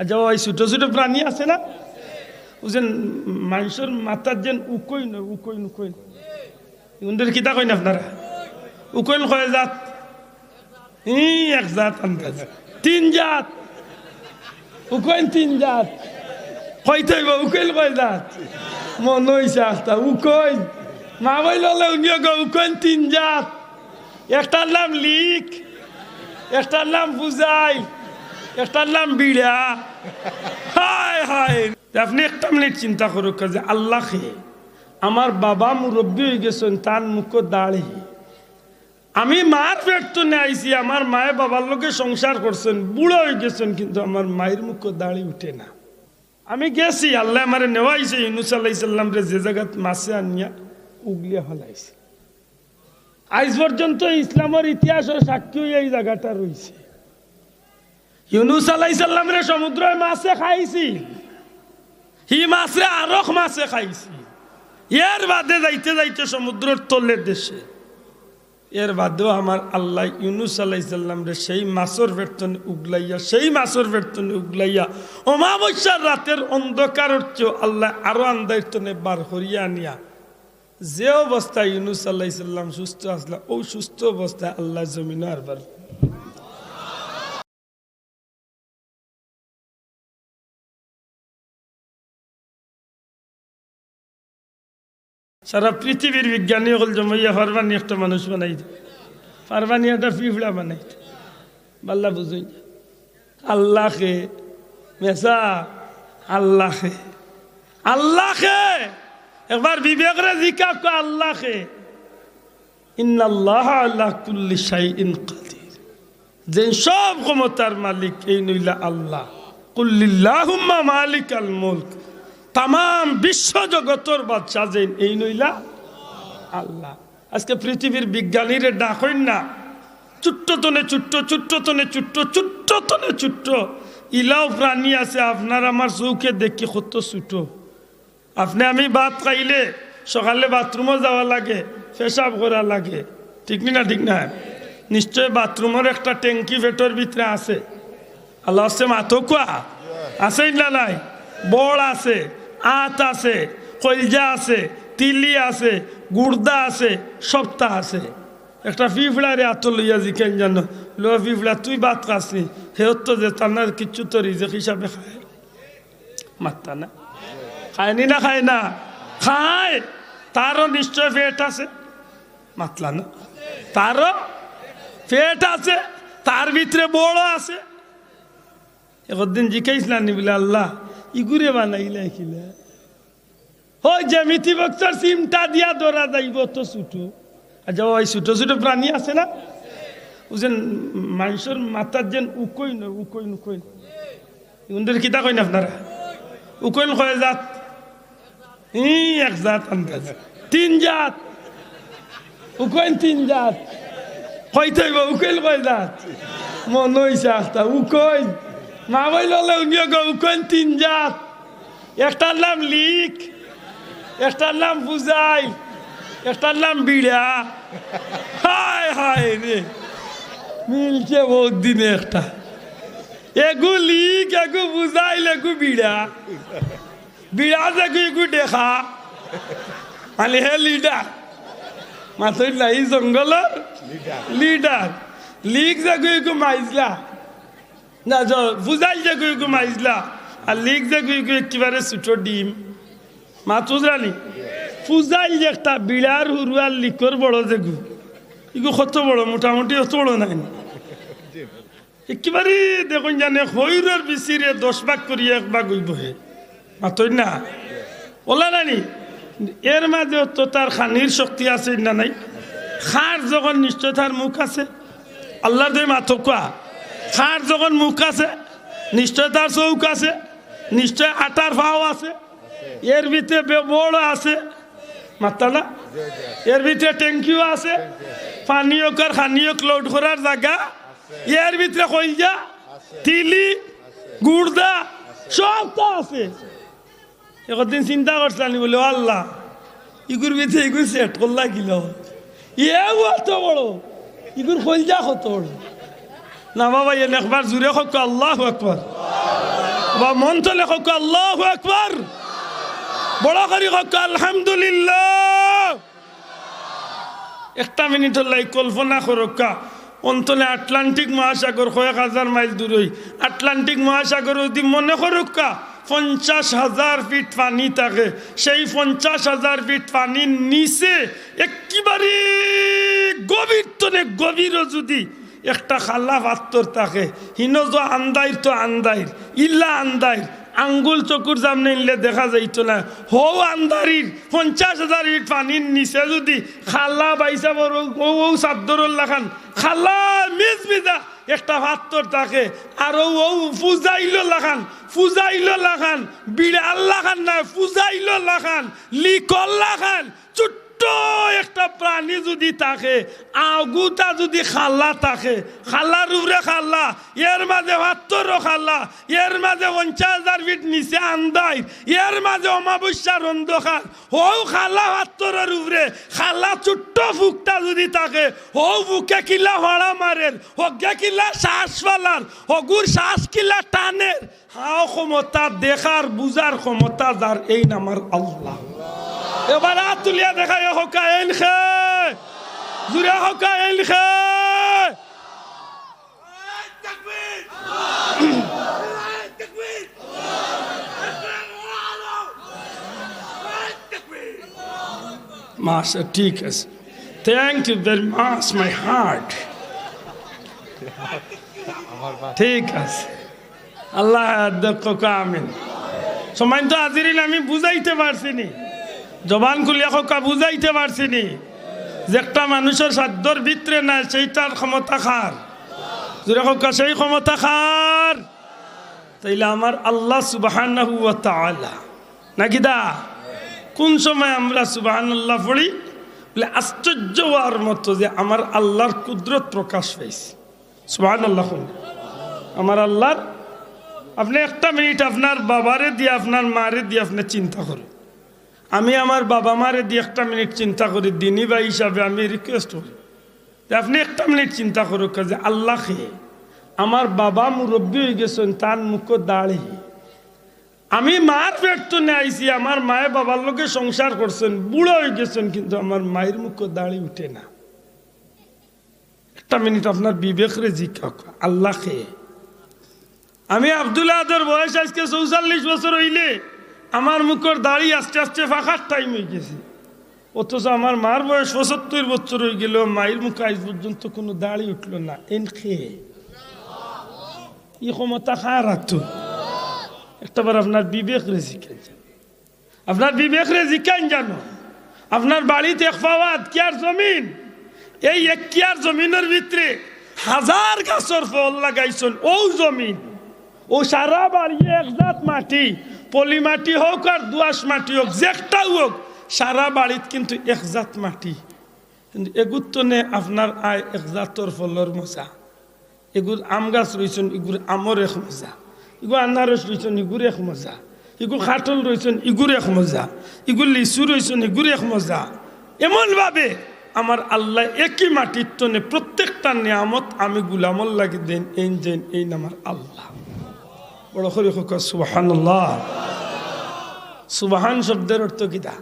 আচ্ছা ওই ছোটো ছোটো প্রাণী আছে না? ও যেন মানুষের মাথার যেন উকইন উকইন উকইন। ওদের কিতা কইন আপনারা? উকইন কয় জাত? এক জাত আন্দাজ তিন জাত। উকইন তিন জাত। কইতে উকইল কয় জাত? মন হইছে একটা উকইন। মা বইল উনিও গো, উকইন তিন জাত। একটার নাম লিক, একটার নাম বুঝাই একটার নাম বিড়া। হায় হায়। আপনি একটা মিনিট চিন্তা করুক, যে আল্লাহকে আমার বাবা মুরব্বী হয়ে গেছেন, তার মুখ দাঁড়ি। আমি মার পেট তো আইসি আমার মায়ে বাবার লোকে সংসার করছেন, বুড়ো হয়ে গেছেন, কিন্তু আমার মায়ের মুখ দাঁড়ি উঠে না। আমি গেছি, আল্লাহ আমার নেওয়াইছে, ইউনুস আল্লাহ সাল্লাম রে যে জায়গাত মাছে আনিয়া উগলিয়া হলাইছে আজ পর্যন্ত ইসলামের ইতিহাসের সাক্ষী এই জায়গাটা রয়েছে। ইউনুস আলাইসাল্লাম রে সমুদ্র মাছে খাইছি। হি মাছে আরক মাছে খাইছি। এর বাদে যাইতে যাইতে সমুদ্রের তলের দেশে। এর বাদেও আমার আল্লাহ ইউনুস আলাইসাল্লাম রে সেই মাছর বেতনে উগলাইয়া, সেই মাছর বেতনে উগলাইয়া অমাবস্যার রাতের অন্ধকার চেয়েও আল্লাহ আরও আন্দায়তনে বার করিয়া আনিয়া। যে অবস্থায় ইউনুস আল্লাহ সুস্থ আসলা, ও সুস্থ অবস্থায় আল্লাহ জমিন আরবার সারা পৃথিবীর বিজ্ঞানী হল জমাইয়া পারবানি একটা মানুষ বানাইতে পারবানি একটা পিঁপড়া বানাইতে বাল্লা বুঝুই আল্লাহকে মেসা আল্লাহকে। আল্লাহকে! একবার বিবেকরে জিকা কো আল্লাহকে। ইন্নাল্লাহ আল্লাহ কুল্লি শাইইন কাদির। যে সব ক্ষমতার মালিক, এই নইলা আল্লাহ। কুল্লিল্লাহুম্মা মালিকাল মুলক। তাম বিশ্ব জগতর বাচ্চা যে এই নইলা, আল্লাহ। আজকে পৃথিবীর বিজ্ঞানীরে ডাকইন না, চুট্টতনে চুট্ট চুট্টতনে চুট্ট চুট্টতনে চুট্ট। ইলাও প্রাণী আছে, আপনার আমার চৌকে দেখি কত ছুটো আপনি আমি ভাত খাইলে সকালে বাথরুমও যাওয়া লাগে, পেশাব করা লাগে। ঠিক না ঠিক না? নিশ্চয় বাথরুমের একটা ট্যাঙ্কি ভেটর ভিতরে আছে। আল্লাহ আছে মাথো কোয়া? আছে না নাই? বড় আছে। আত আছে, কলজা আছে তিলি আছে, গুর্দা আছে, সপ্তাহ আছে। একটা ফিফড়ারে আত লইয়া জিকেন জানো, লো ফিফড়া তুই বাত খাসনি হেও তো যে তার কিচ্ছু তো রিজেক হিসাবে খায়। মাত্তা না? খায়নি না খায় না? খায়। তারও নিশ্চয় পেট আছে। মাতলা না? তারও পেট আছে, তার ভিতরে বড় আছে। একদিন জিকাইছিলাম নি বলে আল্লাহ। ইগুরে বানাইলে খিলে। ওই জ্যামিতি বক্সর সিমটা দিয়া ধরা যাইব তো ছুটো। আচ্ছা ওই ছোটো ছোটো প্রাণী আছে না? ও যেন মানুষের মাথার যেন উকইন উকইন উকইন ওদের কিতা কইন আপনারা? উকইন কয় জাত। ই, এক জাত আন্দাজ তিন জাত। উকইন তিন জাত। কইতে হইব উকইল কয় জাত। মন হইছে একটা উকইন মা বইল উনিও গো উকইন তিন জাত? একটার নাম লিক একটার নাম বুঝাই একটার নাম বিড়া। হায় হায় রে। মিলছে বহুত দিনে একটা। এগু লিক এগু বুঝাইল এগু বিড়া। বিড়া দেখু এগু দেখা? মানে হে লিডার। মাথৈ নাই জঙ্গলের লিডার। লিক দেখু এগু মাইজলা। না বুঝাইল দেখু এগু মাইজলা। আর লিক দেখু এগু একেবারে ছোট ডিম। মাতুজ রানি ফুজাইল যে একটা বিড়ার হুরুয়ার লিকর বড় যেগু ইগু কত বড়, মোটামুটি অত বড় নাই। একেবারে দেখুন জানে, হৈরের বিচিরে দশ ভাগ করি এক ভাগ হইব হে। মাতই না? ওলা নানি এর মাঝে তো তার খানির শক্তি আছে না নাই? খার যখন নিশ্চয় তার মুখ আছে। আল্লাহর দে মাথো কোয়া খার যখন মুখ আছে, নিশ্চয় তার চৌক আছে, নিশ্চয় আটার ভাও আছে, এর ভিতরে বড় আছে, মাত্তা না? এর ভিতরে ট্যাঙ্কিও আছে, পানীয় কর খানিও লোড করার জায়গা, এর ভিতরে কইজা তিলি, গুড়দা তো আছে। একদিন চিন্তা করছিলাম, বলে, আল্লাহ, ইগুর ভিতরে ইগুর সেট করলা গিল ইয়ে অত বড়, ইগুর কইজা কত বড়? না বাবা এনে একবার জুড়ে হোক আল্লাহ একবার বা মন তো লেখক আল্লাহ একবার বড় করি হোক আলহামদুলিল্লাহ। একটা মিনিটের লাই কল্পনা করকা অন্তলে আটলান্টিক মহাসাগর কয়েক হাজার মাইল দূরই আটলান্টিক মহাসাগর যদি মনে করুকা পঞ্চাশ হাজার ফিট পানি থাকে। সেই পঞ্চাশ হাজার ফিট পানির নিচে একেবারে গভীর তনে গভীরও যদি একটা খাল্লা পাত্তর থাকে। হিন তো আন্দাইর তো আন্দাইর ইল্লা আন্দাইর আঙ্গুল চকুর সামনে ইনলে দেখা যাইতো না। হো আন্দারির পঞ্চাশ হাজার ইট পানির নিচে যদি খাল্লা বাইসা বড় ও ও সাদ্দরুল লাখান খাল্লা মিজ মিজা। একটা ভাত্তর থাকে। আর ও ও ফুজাইল লাখান ফুজাইল লাখান বিড়াল লাখান না ফুজাইল লাখান লিকল লাখান একটা প্রাণী যদি থাকে আগুটা যদি খাল্লা থাকে, খাল্লার উপরে খাল্লা, এর মাঝে ভাত্তর খাল্লা, এর মাঝে পঞ্চাশ হাজার ফিট নিচে আন্দাই এর মাঝে অমাবস্যার অন্ধকার হৌ খাল্লা ভাত্তরের উপরে, খাল্লা ছোট্ট ফুকটা যদি থাকে হৌ বুকে কিলা হড়া মারের, হগে কিলা শ্বাস ফালার, হগুর শ্বাস কিলা টানের। হাও ক্ষমতা দেখার, বুঝার ক্ষমতা যার, এই নামার আল্লাহ। এবার হাত তুলিয়া দেখা হকা এন খে জুড়ে হকা এন খে ঠিক আছে thank you very much my heart ঠিক আছে আল্লাহ দক্ষ আমিন সময় তো আজিরিন আমি বুঝাইতে পারছি নি জবান খুলিয়া খোকা বুঝাইতে পারছি নি যে একটা মানুষের সাধ্যর ভিতরে নাই, সেইটার ক্ষমতা খার জোরে খোকা, সেই ক্ষমতা খার তাইলে আমার আল্লাহ সুবাহান নাকি দা? কোন সময় আমরা সুবাহান আল্লাহ পড়ি? বলে আশ্চর্য হওয়ার মতো যে আমার আল্লাহর কুদরত প্রকাশ পাইছে সুবাহান আল্লাহ আমার আল্লাহর, আপনি একটা মিনিট আপনার বাবারে দিয়ে, আপনার মারে দিয়ে আপনি চিন্তা করুন। আমি আমার বাবা মারে দিয়ে একটা মিনিট চিন্তা করি, দিনী বা হিসাবে আমি রিকোয়েস্ট করি। যে আপনি একটা মিনিট চিন্তা করুক যে আল্লাহ খেয়ে আমার বাবা মুরব্বী হয়ে গেছেন, তার মুখ দাঁড়ি। আমি মার পেট তো আইসি আমার মায়ে বাবার লোকে সংসার করছেন, বুড়ো হয়ে গেছেন, কিন্তু আমার মায়ের মুখ দাঁড়ি উঠে না। একটা মিনিট আপনার বিবেকরে জিজ্ঞা আল্লাহ খেয়ে আমি আবদুল্লাহ বয়স আজকে চৌচল্লিশ বছর হইলে আমার মুখের দাড়ি আস্তে আস্তে ফাঁকার টাইম হয়ে গেছে। অথচ আমার মার বয়স পঁচাত্তর বছর হয়ে গেল, মায়ের মুখে আজ পর্যন্ত কোনো দাড়ি উঠল না। এন খেয়ে ই ক্ষমতা খা রাখতো একটাবার আপনার বিবেক রে শিখেন আপনার বিবেক রে জিকান জানো। আপনার বাড়িতে এক পাওয়াত কিয়ার জমিন। এই এক কিয়ার জমিনের ভিতরে হাজার গাছর ফল লাগাইছেন। ও জমিন, ও সারা বাড়ি একজাত মাটি। পলি মাটি হোক আর দুয়াশ মাটি হোক যেটাও হোক সারা বাড়িত কিন্তু একজাত মাটি। কিন্তু এগুর তো নে আপনার আয় একজাতর ফলর মজা। এগুর আম গাছ রয়েছেন এগুর আমর এক মজা। ইগু আনারস রয়েছেন ইগুর এক মজা। ইগু খাটল রয়েছেন ইগুর এক মজা। ইগুর লিচু রয়েছেন ইগুর এক মজা। এমনভাবে আমার আল্লাহ একই মাটির টনে প্রত্যেকটা নিয়ামত আমি গুলামল লাগি দেন এই যেন এই নামার আল্লাহ। বড় করে হোক সুবাহান সুবাহান শব্দের অর্থ কিতা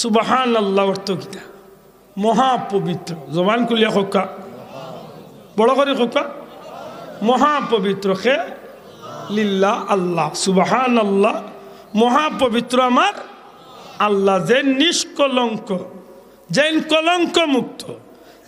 সুবাহান আল্লাহ অর্থ কিতা মহাপবিত্র। জবান কুলিয়া হোকা বড় করে হোকা মহাপবিত্র খে লিল্লা আল্লাহ। সুবাহান আল্লাহ। মহাপবিত্র আমার আল্লাহ। যে নিষ্কলঙ্ক। যেন কলঙ্ক মুক্ত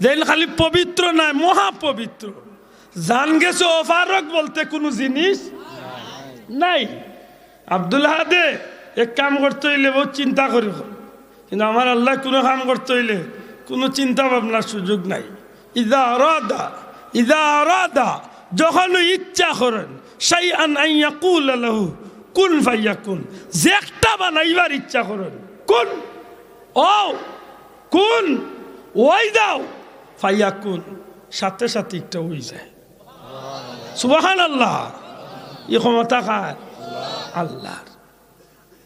যেন খালি পবিত্র নয় মহাপবিত্র। জান গেছে অফারক বলতে কোনো জিনিস নাই। আব্দুল হাদে এক কাম করতে হইলে বহুত চিন্তা করি কিন্তু আমার আল্লাহ কোনো কাম করতে হইলে কোনো চিন্তা ভাবনার সুযোগ নাই। ইদা আরাদা ইদা আরাদা, যখন ইচ্ছা করেন সেই আন আইয়া কুল আলহু কুন ভাইয়া কুন যে একটা বানাইবার ইচ্ছা করেন, কোন ও কোন ওই দাও ফাইয়া কুন সাথে সাথে একটা ওই যায়। সুবাহান আল্লাহ ই ক্ষমতা কার? আল্লাহর।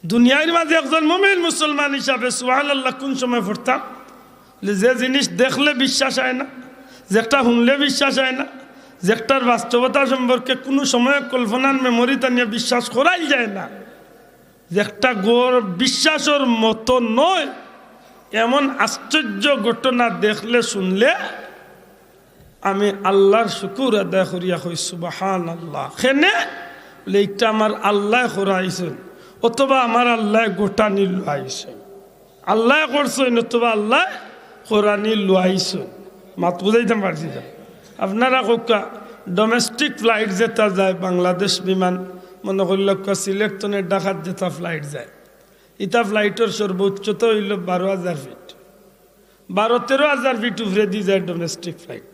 দুনিয়ার মাঝে একজন মমিন মুসলমান হিসাবে সুহান আল্লাহ কোন সময় পড়তাম যে জিনিস দেখলে বিশ্বাস হয় না যেটা শুনলে বিশ্বাস হয় না, যে একটার বাস্তবতা সম্পর্কে কোনো সময় কল্পনার মেমোরি নিয়ে বিশ্বাস করাই যায় না। যে একটা গোর বিশ্বাসের মতো নয়, এমন আশ্চর্য ঘটনা দেখলে শুনলে আমি আল্লাহর শুকুর আদায় করিয়া হই সুবাহান আল্লাহ খেনে, বলে, এইটা আমার আল্লাহ করাইছেন অথবা আমার আল্লাহ গোটা নিল আইসেন আল্লাহ করছেন অথবা আল্লাহ কোরআনি লুয়াইছেন মাত বুঝাইতে পারছি না। আপনারা কোকা ডোমেস্টিক ফ্লাইট যেটা যায়, বাংলাদেশ বিমান, মনে করল সিলেট তনে ডাকাত যেটা ফ্লাইট যায়। ইটা ফ্লাইটের সর্বোচ্চতা হইল বারো হাজার ফিট বারো তেরো হাজার ফিট উপরে দিয়ে যায় ডোমেস্টিক ফ্লাইট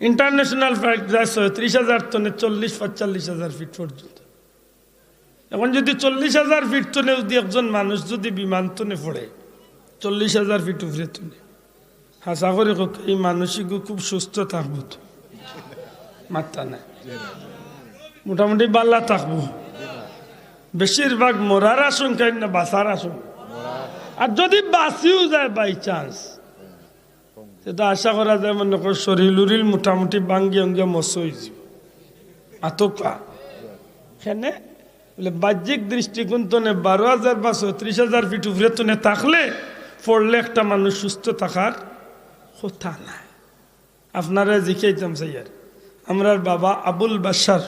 ইন্টারন্যাশনাল ফ্লাইট যায় ছয় ছয়ত্রিশ হাজার টনে চল্লিশ, পঁয়তাল্লিশ হাজার ফিট পর্যন্ত। এখন যদি চল্লিশ হাজার ফিট টনে যদি একজন মানুষ যদি বিমান টনে পড়ে, চল্লিশ হাজার ফিট উপরে টনে হাসা করে এই মানসিক খুব সুস্থ থাকব তো। মাত্রা নাই। মোটামুটি বাল্লা থাকব। বেশিরভাগ মরার আশঙ্কায় না, বাঁচার আশঙ্কা। আর যদি বাঁচিও যায় বাই চান্স সেটা আশা করা যায় মনে কর শরীর উরিল মোটামুটি বাঙ্গি অঙ্গে মস হয়ে যাব। আতকা সেনে বলে, বাহ্যিক দৃষ্টিকোণ তো নে, বারো হাজার বা ছত্রিশ হাজার ফিট উপরে তনে থাকলে পড়লে একটা মানুষ সুস্থ থাকার কথা নাই। আপনারা জিখাইতাম সাইয়ার। আমরার বাবা আবুল বাসার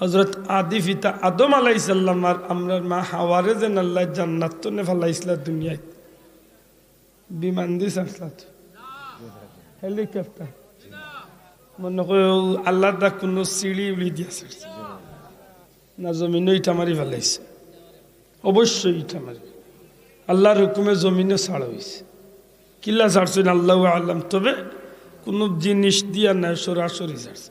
হজরত আদি ফিতা আদম আলাইসাল্লাম আর আমরার মা হাওয়ারে যেন আল্লাহ জান্নাত তো নে ফালাইছিলা দুনিয়ায়। বিমান দিস আসলা তো হেলিকপ্টার। মনে করে আল্লাহ দা কোনো সিঁড়ি উড়ি দিয়েছে না জমিনে ইটা মারি ফেলাইছে। অবশ্যই ইটা মারি। আল্লাহর হুকুমে জমিনে ছাড় হয়েছে কিল্লা ছাড়ছেন আল্লাহ আল্লাম তবে কোনো জিনিস দিয়া নাই সরাসরি ছাড়ছে।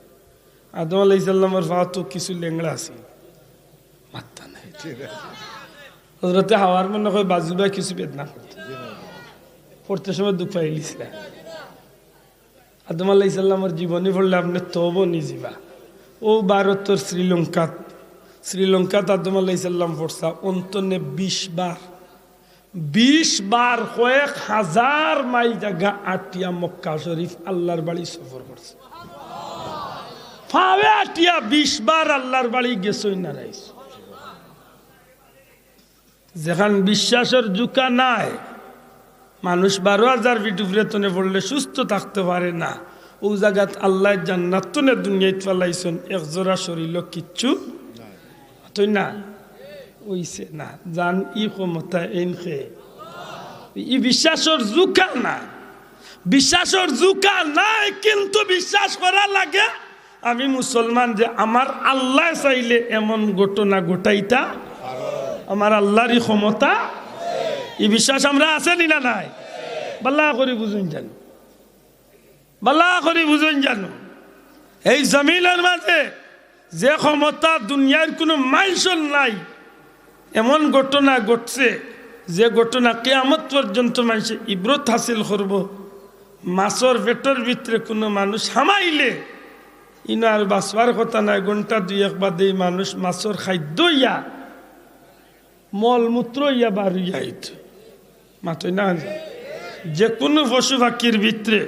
আদম আলাইসাল্লামের ফা তো কিছু লেংড়া আছে। মাত্রা নাই। হজরতে হাওয়ার মনে হয় বাজুবা কিছু বেদনা করতে পড়তে সময় দুঃখ পাইলিছিল আদম আলাইসাল্লামের জীবনী পড়লে আপনি তব নিজিবা। ও ভারতের শ্রীলঙ্কাত শ্রীলঙ্কাত আদম আলাইসাল্লাম পড়ছা অন্তনে বিশ বার। বিশ বার কয়েক হাজার মাইল জায়গা আটিয়া মক্কা শরীফ আল্লাহর বাড়ি সফর করছে। ফাবে আটিয়া বিশ বার আল্লাহর বাড়ি গেছই না রাইস যেখান বিশ্বাসের জুকা নাই, মানুষ বারো হাজার উপরে তনে পড়লে সুস্থ থাকতে পারে না। ও জায়গাত আল্লাহ জান্নাত তনে দুনিয়ায় ফেলাইছেন, এক জোড়া শরীর কিচ্ছু তুই না ওইছে না জান ই ক্ষমতা এন খে ই বিশ্বাসের জুকা না বিশ্বাসের জুকা নাই কিন্তু বিশ্বাস করা লাগে আমি মুসলমান যে আমার আল্লাহ চাইলে এমন ঘটনা ঘটাইতা আমার আল্লাহরই ক্ষমতা এই বিশ্বাস আমরা আছে না নাই বাল্লা করে বুঝুন জানো বাল্লা করে বুঝুন জানো এই জমিনের মাঝে যে ক্ষমতা দুনিয়ার কোনো মাইসল নাই, এমন ঘটনা ঘটছে যে ঘটনা কেয়ামত পর্যন্ত মানুষে ইব্রত হাসিল করব। মাছর পেটের ভিতরে কোনো মানুষ হামাইলে, ইনো আর বাঁচবার কথা নাই, ঘণ্টা দুই এক বাদে মানুষ মাছর খাদ্য ইয়া মলমূত্র ইয়া বার ইয়াইত মাতই না যে কোনো পশু পাখির ভিতরে,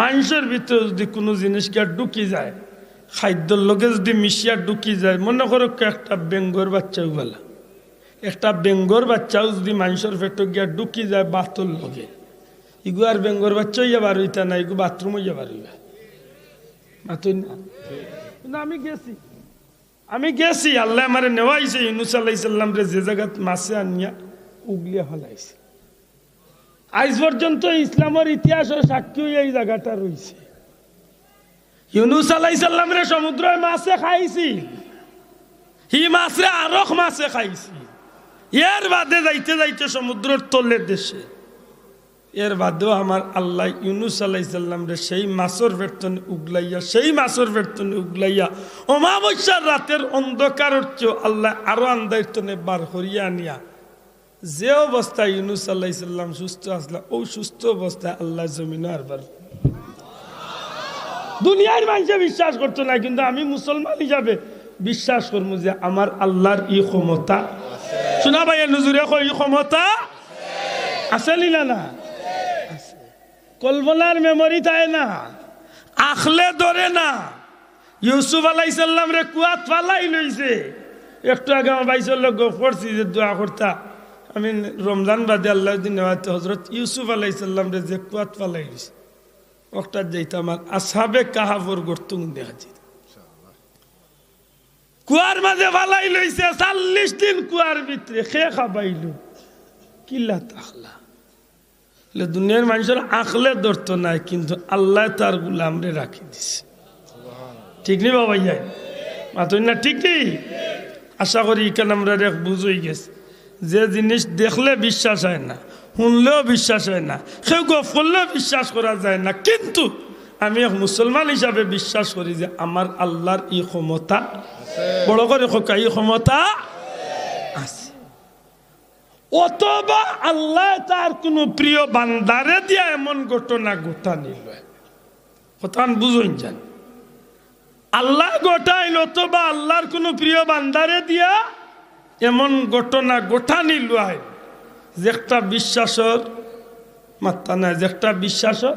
মানুষের ভিতরে যদি কোনো জিনিস গিয়া ঢুকি যায় খাদ্যর লগে যদি মিশিয়া ঢুকি যায়, মনে করো একটা বেঙ্গর বাচ্চাও বলা। একটা বেঙ্গর বাচ্চাও যদি মানুষের পেট গিয়া ঢুকি যায় বাতর লগে, ইগু আর বেঙ্গর বাচ্চা ইয়া বার হইতা না, ইগু বাথরুমও ইয়া বার হইবা মাতই না? আমি গেছি। আমি গেছি, আল্লাহ আমার নেওয়াইছে, ইউনুস আল্লাহ ইসাল্লাম রে যে জায়গাত মাছে আনিয়া উগলিয়া ফেলাইছে। আজ পর্যন্ত ইসলামের ইতিহাস ও সাক্ষী এই জায়গাটা রয়েছে ইউনুস আলাই সাল্লাম রে সমুদ্র মাছে খাইছি। হি মাছে আরক মাছে খাইছি। এর বাদে যাইতে যাইতে সমুদ্রের তলের দেশে। এর বাদেও আমার আল্লাহ ইউনুস সাল্লাম সেই মাছর বেতনে উগলাইয়া, সেই মাছর বেতনে উগলাইয়া অমাবস্যার রাতের অন্ধকার হচ্ছে আল্লাহ আরও আন্দায়তনে বার করিয়া আনিয়া। যে অবস্থায় ইউনুস আল্লাহ সুস্থ আসলা, ও সুস্থ অবস্থায় আল্লাহ জমিন আরবার দুনিয়ার মানুষে বিশ্বাস করতো না, কিন্তু আমি মুসলমান হিসাবে বিশ্বাস করব যে আমার আল্লাহর ই ক্ষমতা। শোনা ভাই নজুরে ই ক্ষমতা? আছে না না? কল্পনার মেমোরি তাই না? আখলে ধরে না। ইউসুফ আলাইসাল্লাম রে কুয়াত ফালাই লইছে। একটু আগে আমার বাইশের লোক পড়ছি যে দোয়া করতা। আমি রমজান বাদে আল্লাহ দিন হজরত ইউসুফ আলাইসাল্লাম রে যে কুয়াত ফালাই লইছে। ওটা যেটা আমার আসাবে কাহাবর গর্তুং দেখা যেত কুয়ার মাঝে ফালাই লইছে, চাল্লিশ দিন কুয়ার ভিতরে খে খাবাইল। কিল্লা তাখলা বলে দুনিয়ার মানুষের আখলে ধরতো নাই, কিন্তু আল্লাহ তার গুলামরে রাখি দিছে। ঠিক নেই বাবা যাই মাতুন না ঠিক নেই আশা করি এখানে আমরা বুঝই গেছে। যে জিনিস দেখলে বিশ্বাস হয় না শুনলেও বিশ্বাস হয় না। কেউ গপ করলেও বিশ্বাস করা যায় না। কিন্তু আমি এক মুসলমান হিসাবে বিশ্বাস করি যে আমার আল্লাহর এই ক্ষমতা, বড় করে খোকা এই ক্ষমতা আছে। অথবা আল্লাহ তার কোনো প্রিয় বান্দারে দিয়া এমন ঘটনা গোটা নিল কথা বুঝুন যান আল্লাহ গোটাইল অথবা আল্লাহর কোনো প্রিয় বান্দারে দিয়া এমন ঘটনা গোটা নিল যে একটা বিশ্বাসর মাত্রা নাই যে একটা বিশ্বাসর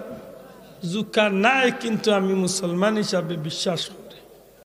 জুকা নাই, কিন্তু আমি মুসলমান হিসাবে বিশ্বাস করি